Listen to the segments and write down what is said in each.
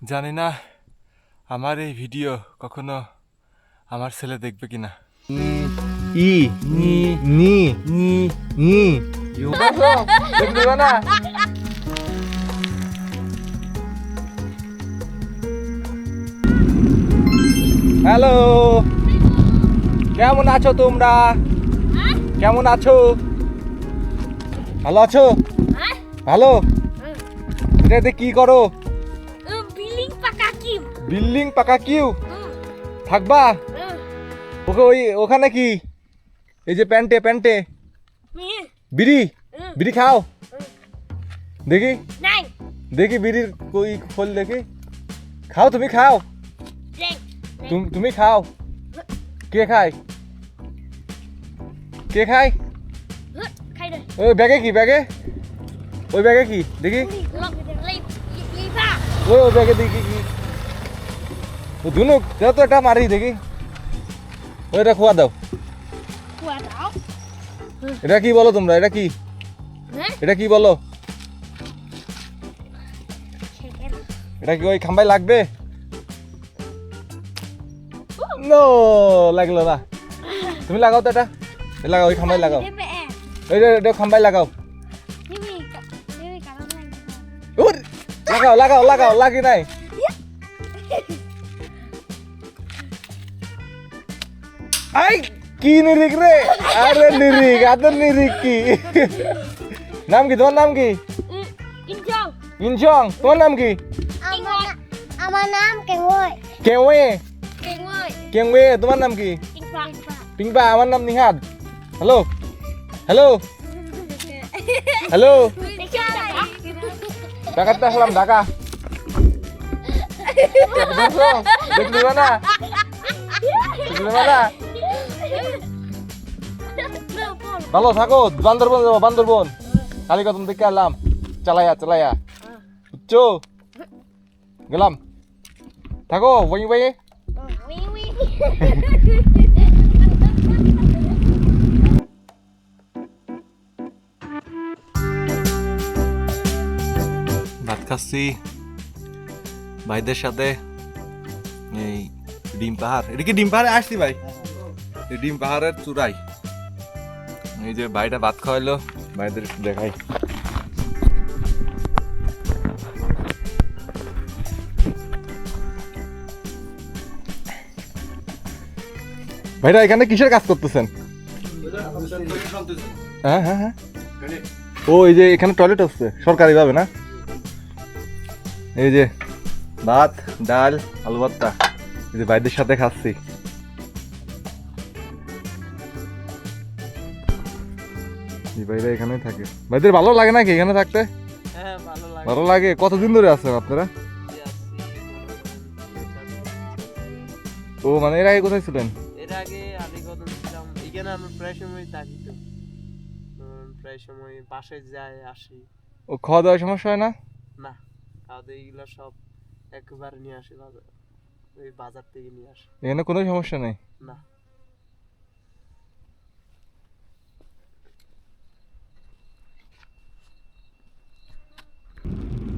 জানি না আমার এই ভিডিও কখনো আমার ছেলে দেখবে কিনা। ই নি নি নি নি না। হ্যালো কেমন আছো তোমরা? কেমন আছো? ভালো আছো? ভালো? এটাতে কি করো? বিল্ডিং পাকা কিউ? থাকবা? ওকে ওই ওখানে কি? এই যে প্যান্টে প্যান্টে। বিড়ি? বিড়ি খাও। দেখি। নাই। দেখি বিড়ির কই খোল দেখি। খাও তুমি খাও। দেখ তুমি তুমি খাও। কে খায়? কে খায়? খাই দে। ওই ব্যাগে কি ব্যাগে? ওই ব্যাগে কি? দেখি। লক লি লিভা ওই ওই ব্যাগে দেখি কি। ও ধুনুক দাও তো এটা মারি দেখি। ওইটা খোয়া দাও। এটা কি বলো তোমরা এটা কি? এটা কি বলো? এটা কি ওই খাম্বাই লাগবে? নো লাগল না। তুমি লাগাও তো এটা। লাগাও ওই খাম্বাই লাগাও। এই এটা খাম্বাই লাগাও। লাগাও লাগাও লাগাও লাগি নাই। আই কি নিরিক রে আরে নিরিক আদর নিরিক কি নাম কি তোমার নাম কি ইনজং ইনচং তোমার নাম কি আমার আমার নাম কেঙ্গই কেওয়ে কেঙ্গই কেংওয়ে তোমার নাম কি ইনফা পিংপা আমার নাম নিহাদ হ্যালো হ্যালো হ্যালো দেখি ঢাকাতে আসলাম ঢাকা দেখছ দেখলি না দেখলি না ভালো থাকো বান্দরবন যাব বান্দরবন। কালিকতম থেকে এলাম। চালাইয়া চালাইয়া বুঝছ গেলাম। থাকো ওই ওই উই উই ভাত খাচ্ছি। ভাইদের সাথে এই ডিম পাহাড়। এটা কি ডিম পাহাড়ে? আসছি ভাই। ডিম পাহাড়ের চূড়াই এই যে ভাইটা ভাত খাওয়াইলো, ভাইদের একটু দেখাই। ভাইরা, এখানে কিসের কাজ করতেছেন? হ্যাঁ হ্যাঁ হ্যাঁ। ও, এই যে এখানে টয়লেট হচ্ছে সরকারি ভাবে না? এই যে ভাত, ডাল, আলু ভর্তা, এই যে ভাইদের সাথে খাচ্ছি। ভাইরা এখানেই থাকে। ভাইদের ভালো লাগে নাকি এখানে থাকতে? হ্যাঁ ভালো লাগে। কতদিন ধরে আছেন আপনারা? ও মানে এর আগে কোথায় ছিলেন? এর আগে ছিলাম? এখানে আমরা প্রায় সময় থাকি তো। প্রায় সময় বাসে যাই আসি। ও খাওয়া দাওয়ার সমস্যা হয় না? না খাওয়া দাওয়া এগুলো সব একবারে নিয়ে আসি বাজার ওই বাজার থেকে নিয়ে আসি। এখানে কোনো সমস্যা নেই? না।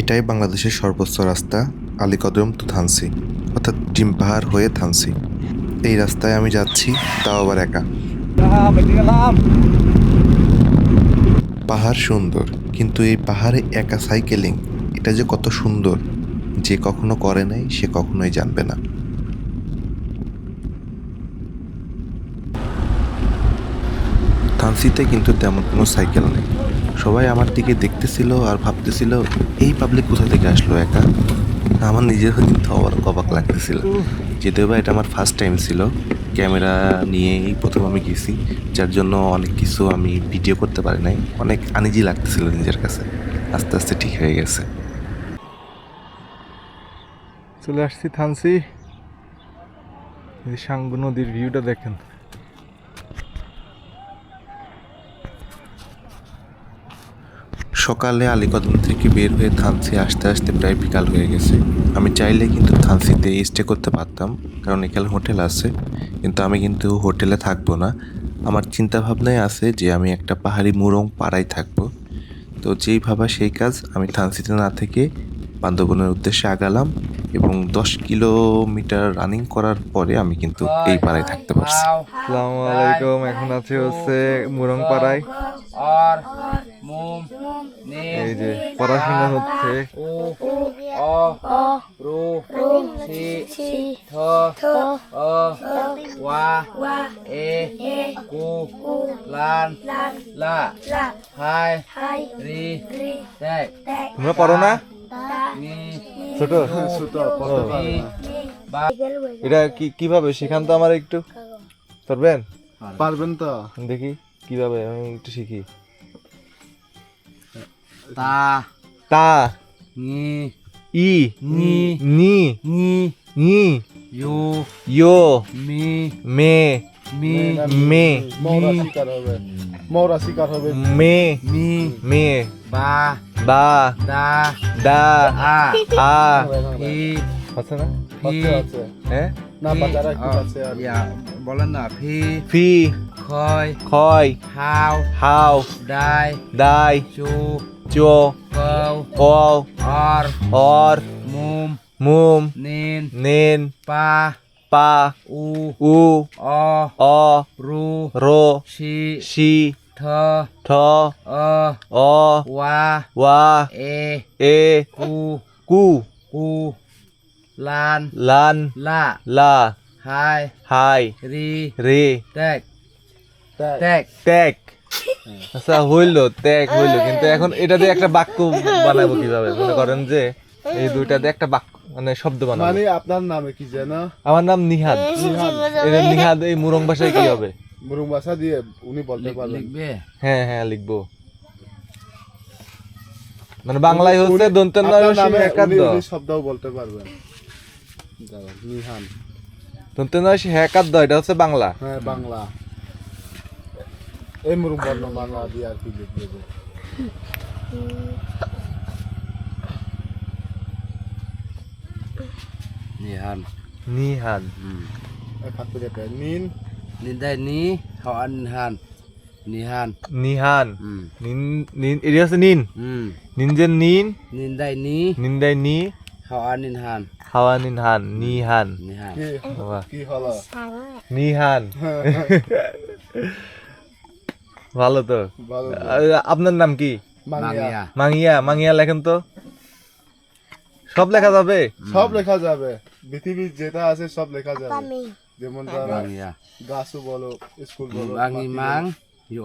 এটাই বাংলাদেশের সর্বোচ্চ রাস্তা আলীকদম টু থানসি অর্থাৎ ডিম পাহাড় হয়ে থানসি এই রাস্তায় আমি যাচ্ছি, তাও আবার একা। পাহাড় সুন্দর, কিন্তু এই পাহাড়ে একা সাইকেলিং এটা যে কত সুন্দর। যে কখনো করে নাই, সে কখনোই জানবে না। থানসিতে কিন্তু তেমন কোনো সাইকেল নেই। সবাই আমার দিকে দেখতেছিল আর ভাবতেছিল, এই পাবলিক কোথা থেকে আসলো একা? আমার নিজের কিন্তু অবাক অবাক লাগতেছিল। যদিও বা এটা আমার ফার্স্ট টাইম ছিল, ক্যামেরা নিয়ে এই প্রথম আমি গেছি, যার জন্য অনেক কিছু আমি ভিডিও করতে পারি নাই। অনেক আনিজি লাগতেছিল নিজের কাছে। আস্তে আস্তে ঠিক হয়ে গেছে। চলে আসছি থানসি। সাঙ্গু নদীর ভিউটা দেখেন। সকালে আলীকদম থেকে বের হয়ে থানসি আসতে আসতে প্রায় বিকাল হয়ে গেছে। আমি চাইলে কিন্তু থানসিতে স্টে করতে পারতাম কারণ এখানে হোটেল আছে কিন্তু আমি কিন্তু হোটেলে থাকব না। আমার চিন্তা ভাবনায় আছে যে আমি একটা পাহাড়ি মুরং পাড়ায় থাকব। তো যেই ভাবা সেই কাজ আমি থানসিতে না থেকে বান্দরবনের উদ্দেশ্যে আগালাম এবং দশ কিলোমিটার রানিং করার পরে আমি কিন্তু এই পাড়ায় থাকতে পারছি। আসসালামু আলাইকুম এখন আছে হচ্ছে মুরং পাড়ায়। আর এই যে পড়াশোনা হচ্ছে। ও অ রু সি থ অ ওয়া এ কু লান লা হাই রি দেখ তোমরা পারো না? নি ছোট? নি বা এটা কি কীভাবে? শেখান তো আমার একটু। পারবেন? পারবেন তো। দেখি কীভাবে? আমি একটু শিখি। তা। তা। নি। ই। নি। নি। নি। নি। ইউ ইয়ো মি। মে। মি। মে। মৌরা শিকার হবে। মৌরা শিকার হবে। মে। মি। মে। বা। বা। দা। দা। আ। আ। হি। আছে না? আছে আছে। হ্যাঁ? না বাজারে কি আছে আর ইয়া বলেন না। ফি। ফি। খয়। খয়। হাও। হাও। ডাই দাই চু। চো কও আর অর মুম মুম নিন নেন পা পা উ উ অ অ রু রো সি সি ঠ ঠ অ অ ওয়া ওয়া এ এ কু কু কু লান লান লা লা হাই হাই রি রে টেক। টেক ত্যাগ আচ্ছা হইল ত্যাগ হইল। কিন্তু এখন এটা দিয়ে একটা বাক্য বানাবো কীভাবে? মনে করেন যে এই দুইটা দিয়ে একটা বাক্য মানে শব্দ বানাবো। মানে আপনার নামে কি যেন? আমার নাম নিহাদ। এটা নিহাদ এই মুরং ভাষায় কি হবে? মুরুং ভাষা দিয়ে উনি বলতে পারবেন। হ্যাঁ হ্যাঁ লিখব। মানে বাংলায় হচ্ছে দন্তের নয় নামে একাদ্দ। শব্দও বলতে পারবেন। নিহান দন্তের নয় একাদ্দ এটা হচ্ছে বাংলা। হ্যাঁ বাংলা। এই মুরুং বর্ণ বাংলা দিয়ে আর কি লিখবে যে? নিহান নিহাদ এক হাত করে একটা নিন নিদাই নি হাওয়ান নিহান নিহান নিহান হুম নিন নিন এটা হচ্ছে নিন হুম নিনজের নিন নিদাই নি নিন্দাই নি হাওয়ান নিহান হাওয়া নিনহান নিহান নিহান কি বাবা কি হলো নিহান ভালো তো। আপনার নাম কি? মাঙ্গিয়া। মাঙ্গিয়া। মাঙ্গিয়া মাঙ্গিয়া লেখেন তো। সব লেখা যাবে? সব লেখা যাবে। পৃথিবীর যেটা আছে সব লেখা যাবে। যেমন মাঙ্গিয়া। বলো স্কুল বলো মাঙ্গি মাং ইউ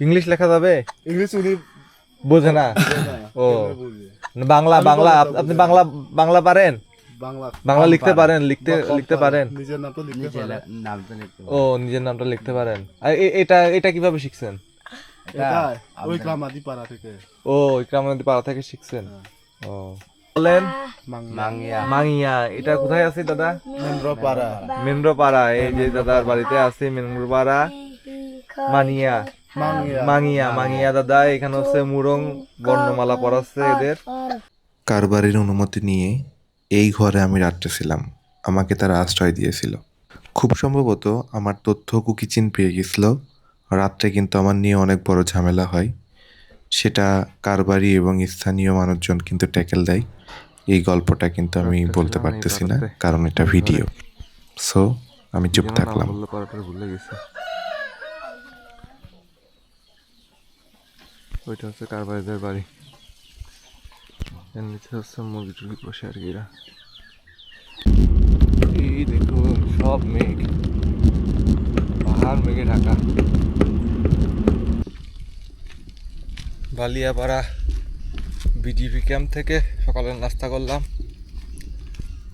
ইংলিশ লেখা যাবে? ইংলিশ উনি বোঝে না। ও। বাংলা বাংলা আপনি বাংলা বাংলা পারেন? বাংলা বাংলা লিখতে পারেন লিখতে লিখতে পারেন। নিজের নাম তো লিখতে পারেন লিখতে ও নিজের নামটা লিখতে পারেন। এটা এটা কীভাবে শিখছেন? ওই গ্রামাদি পাড়া থেকে। ও ইকরামনদী পাড়া থেকে শিখছেন? ও। বলেন। মাঙ্গিয়া মাঙ্গিয়া এটা কোথায় আছে দাদা? মেন্দ্র পাড়া মেন্দ্র পাড়া এই যে দাদার বাড়িতে আছে মেন্দ্র পাড়া মানিয়া। মাঙ্গিয়া মাঙ্গিয়া মাঙ্গিয়া দাদা এখানে হচ্ছে মুরং বর্ণমালা পড়াচ্ছে এদের। কারবারের অনুমতি নিয়ে এই ঘরে আমি রাত্রে ছিলাম আমাকে তারা আশ্রয় দিয়েছিল। খুব সম্ভবত আমার তথ্য কুকিচিন পেয়ে গেছিল। রাত্রে কিন্তু আমার নিয়ে অনেক বড় ঝামেলা হয়। সেটা কারবারি এবং স্থানীয় মানুষজন কিন্তু ট্যাকেল দেয়। এই গল্পটা কিন্তু আমি বলতে পারতেছি না কারণ এটা ভিডিও। সো আমি চুপ থাকলাম। ভুলে গেছে। ওইটা হচ্ছে কারবারিদের বাড়ি। এর নিচে হচ্ছে মুরগি টুরগি বসে আর কি এই দেখুন, সব মেঘ। পাহাড় মেঘে ঢাকা। বালিয়াপাড়া বিজিপি ক্যাম্প থেকে সকালের নাস্তা করলাম।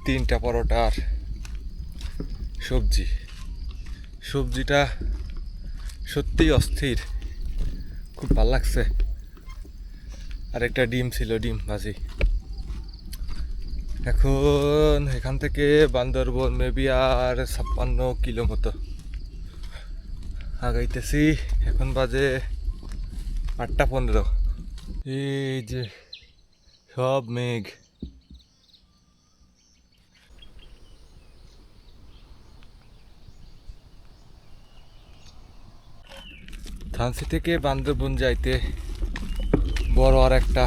তিনটা পরোটা আর সবজি। সবজিটা সত্যিই অস্থির। খুব ভালো লাগছে। আর একটা ডিম ছিল, ডিম ভাজি। এখন এখান থেকে বান্দরবন মেবি আর ছাপ্পান্ন কিলো মতো। আগাইতেছি, এখন বাজে আটটা পনেরো। এই যে সব মেঘ। থানসি থেকে বান্দরবন যাইতে বড় আর একটা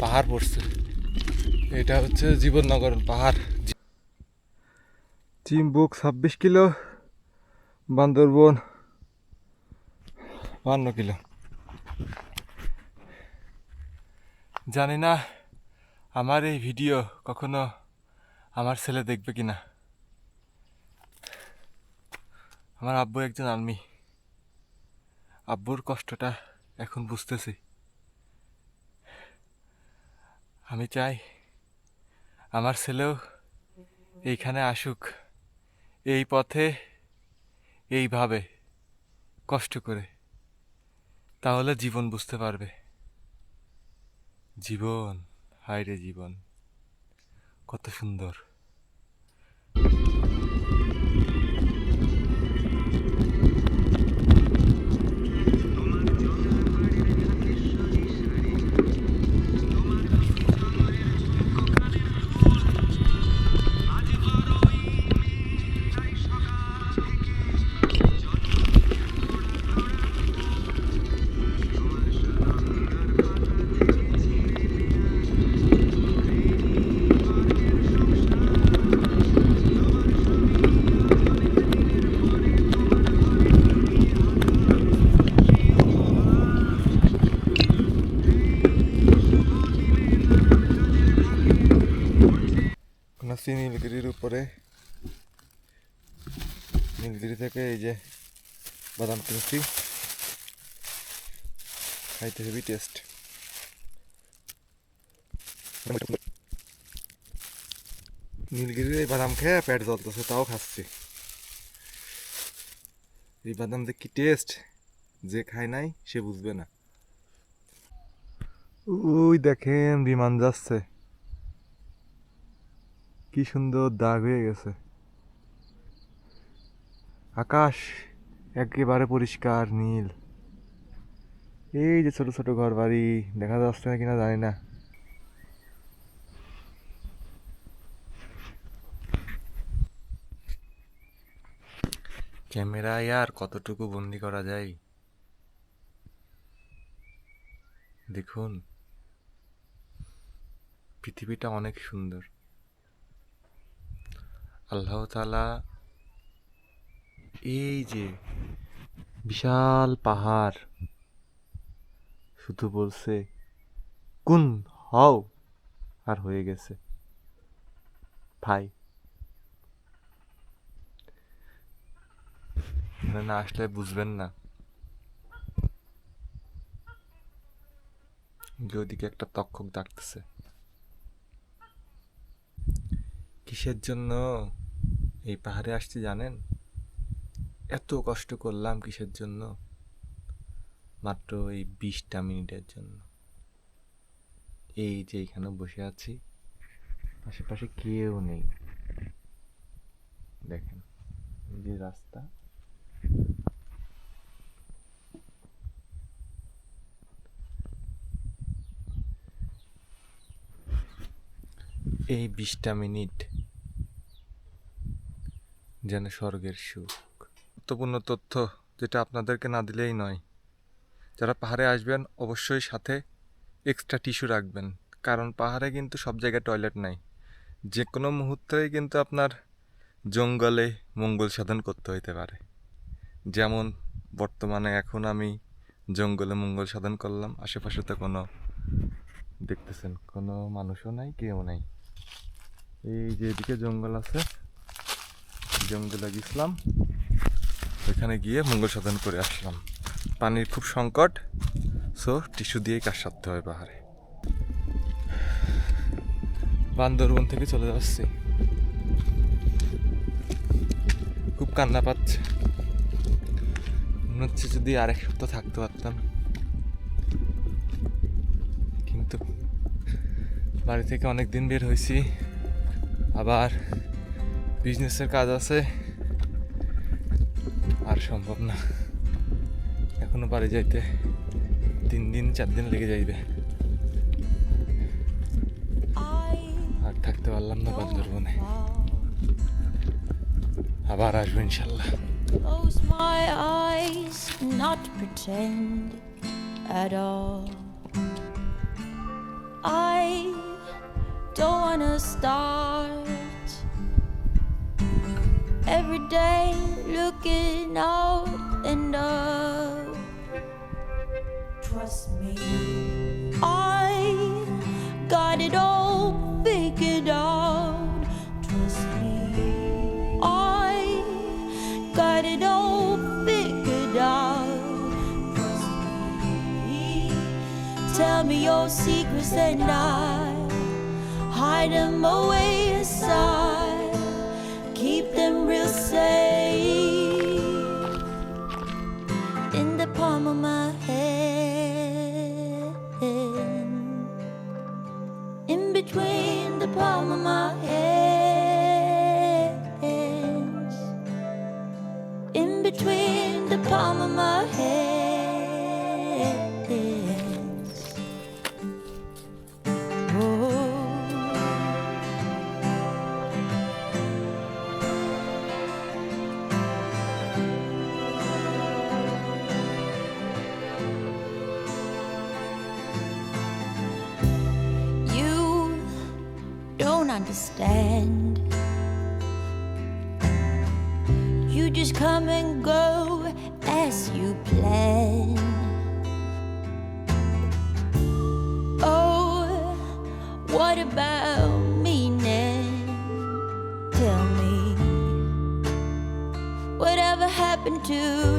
পাহাড় পড়ছে। এটা হচ্ছে জীবননগর পাহাড়। চিম্বুক ছাব্বিশ কিলো বান্দরবন বান্ন কিলো। জানি না আমার এই ভিডিও কখনো আমার ছেলে দেখবে কিনা। আমার আব্বু একজন আর্মি আব্বুর কষ্টটা এখন বুঝতেছি। আমি চাই আমার ছেলেও এইখানে আসুক, এই পথে এইভাবে কষ্ট করে, তাহলে জীবন বুঝতে পারবে। জীবন হায় রে জীবন, কত সুন্দর। নাসি নীলগিরির উপরে নীলগিরি থেকে এই যে বাদাম কিনছি খাইতে হেভি টেস্ট নীলগিরির এই বাদাম খেয়ে পেট জ্বলতেছে তাও খাচ্ছি এই বাদাম যে কি টেস্ট যে খায় নাই, সে বুঝবে না। ওই দেখেন, বিমান যাচ্ছে। কি সুন্দর দাগ হয়ে গেছে। আকাশ একেবারে পরিষ্কার, নীল। এই যে ছোট ছোট ঘর বাড়ি দেখা যাচ্ছে না কিনা জানি না। ক্যামেরায় আর কতটুকু বন্দি করা যায়? দেখুন, পৃথিবীটা অনেক সুন্দর। আল্লাহ তালা এই যে বিশাল পাহাড়, শুধু বলছে, কোন হও আর হয়ে গেছে। ভাই। না আসলে বুঝবেন না। ওদিকে একটা তক্ষক ডাকতেছে। কিসের জন্য এই পাহাড়ে আসছি জানেন? এত কষ্ট করলাম কিসের জন্য? মাত্র এই বিশটা মিনিটের জন্য। এই যে এখানে বসে আছি, আশেপাশে কেউ নেই। দেখেন, এই যে রাস্তা। এই বিশটা মিনিট যেন স্বর্গের সুখ। গুরুত্বপূর্ণ তথ্য যেটা আপনাদেরকে না দিলেই নয়। যারা পাহাড়ে আসবেন, অবশ্যই সাথে এক্সট্রা টিস্যু রাখবেন। কারণ পাহাড়ে কিন্তু সব জায়গায় টয়লেট নাই। যে কোনো মুহূর্তেই কিন্তু আপনার জঙ্গলে মঙ্গল সাধন করতে হইতে পারে। যেমন, বর্তমানে এখন আমি জঙ্গলে মঙ্গল সাধন করলাম, আশেপাশে তো কোনো দেখতেছেন, কোনো মানুষও নাই, কেউ নাই। এই যে এদিকে জঙ্গল আছে জঙ্গলে গেছিলাম। ওইখানে গিয়ে মঙ্গল সাধন করে আসলাম। পানির খুব সংকট সো টিস্যু দিয়েই কাজ সারতে হয় পাহাড়ে। বান্দরবন থেকে চলে যাচ্ছি। খুব কান্না পাচ্ছে। মনে হচ্ছে যদি আরেক সপ্তাহ থাকতে পারতাম। কিন্তু বাড়ি থেকে অনেক দিন বের হয়েছি। আবার বিজনেসের কাজ আছে আর সম্ভব না এখনও বাড়ি যাইতে তিন দিন চার দিন লেগে যাইবে আর থাকতে পারলাম না বান্দরবনে আবার আসব ইনশাল্লাহ Close my eyes, not pretend at all. I don't wanna start. Every day looking out and up. Trust me, I got it all figured out. Trust me, I got it all figured out. Trust me, tell me your secrets and I hide them away aside. Safe in the palm of my hand. In between the palm of my hands. In between the palm of my hands. Don't understand. You just come and go as you plan. Oh, what about me now? Tell me, whatever happened to